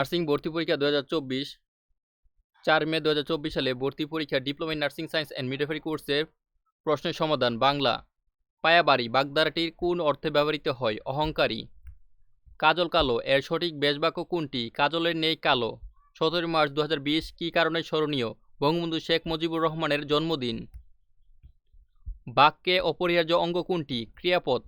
Nursing ভর্তি পরীক্ষা দু হাজার চব্বিশ। চার মে দু হাজার চব্বিশ সালে ভর্তি পরীক্ষা diploma in nursing science and midwifery কোর্সের প্রশ্নের সমাধান, বাংলা। পায়াবাড়ি, বাগদারাটির কোন অর্থে ব্যবহৃত হয়? অহংকারী। কাজল কালো, এর সঠিক বেশবাক্য কোনটি? কাজলের নেই কালো। সতেরো মার্চ দু হাজার বিশ, কী কারণে স্মরণীয়? বঙ্গবন্ধু শেখ মুজিবুর রহমানের জন্মদিন। বাক্যে অপরিহার্য অঙ্গ কোনটি? ক্রিয়াপদ।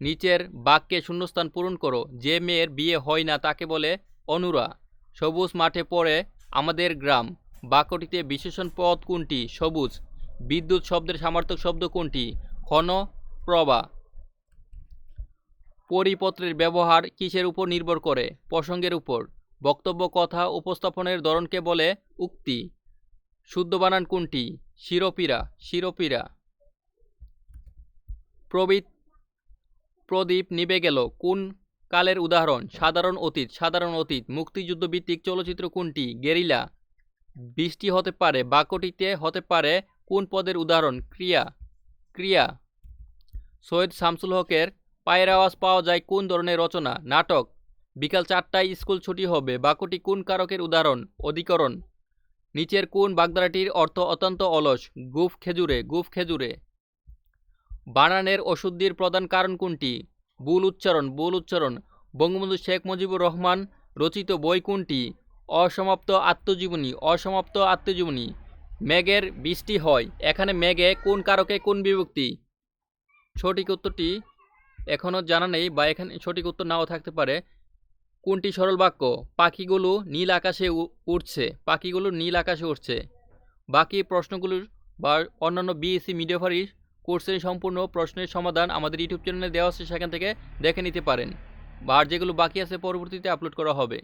নিচের বাক্যে শূন্যস্থান পূরণ করো, যে মেয়ের বিয়ে হয় না তাকে বলে অনুরা। সবুজ মাঠে পড়ে আমাদের গ্রাম। বাক্যটিতে বিশেষণ পদ কোনটি? সবুজ। বিদ্যুৎ শব্দের সামার্থক শব্দ কোনটি? ক্ষণ প্রভা। পরিপত্রের ব্যবহার কিসের উপর নির্ভর করে? প্রসঙ্গের উপর। বক্তব্য, কথা, উপস্থাপনের ধরনকে বলে উক্তি। শুদ্ধ বানান কোনটি? শিরোপীরা শিরোপীরা। প্রবৃত প্রদীপ নিবে গেল। কোন কালের উদাহরণ? সাধারণ অতীত সাধারণ অতীত। মুক্তিযুদ্ধ ভিত্তিক চলচ্চিত্র কোনটি? গেরিলা। বৃষ্টি হতে পারে। বাক্যটিতে হতে পারে কোন পদের উদাহরণ? ক্রিয়া। ক্রিয়া। সৈয়দ শামসুল হকের পায়ের আওয়াজ পাওয়া যায় কোন ধরনের রচনা? নাটক। বিকাল চারটায় স্কুল ছুটি হবে। বাক্যটি কোন কারকের উদাহরণ? অধিকরণ। নিচের কোন বাগদারাটির অর্থ অত্যন্ত অলস? গুফ খেজুরে। গুফ খেজুরে। বানানের অশুদ্ধির প্রধান কারণ কোনটি? ভুল উচ্চারণ ভুল উচ্চারণ। বঙ্গবন্ধু শেখ মুজিবুর রহমান রচিত বই কোনটি? অসমাপ্ত আত্মজীবনী অসমাপ্ত আত্মজীবনী। মেঘের বৃষ্টি হয়, এখানে মেঘে কোন কারকে কোন বিভক্তি? সঠিক উত্তরটি এখনও জানা নেই বা এখানে সঠিক উত্তর নাও থাকতে পারে। কোনটি সরল বাক্য? পাখিগুলো নীল আকাশে উঠছে পাখিগুলো নীল আকাশে উঠছে বাকি প্রশ্নগুলোর বা অন্যান্য বিএসসি মিডিয়াফারি কোর্সের সম্পূর্ণ প্রশ্নের সমাধান আমাদের ইউটিউব চ্যানেলে দেওয়া আছে, সেখান থেকে দেখে নিতে পারেন। বা আর যেগুলো বাকি আছে, পরবর্তীতে আপলোড করা হবে।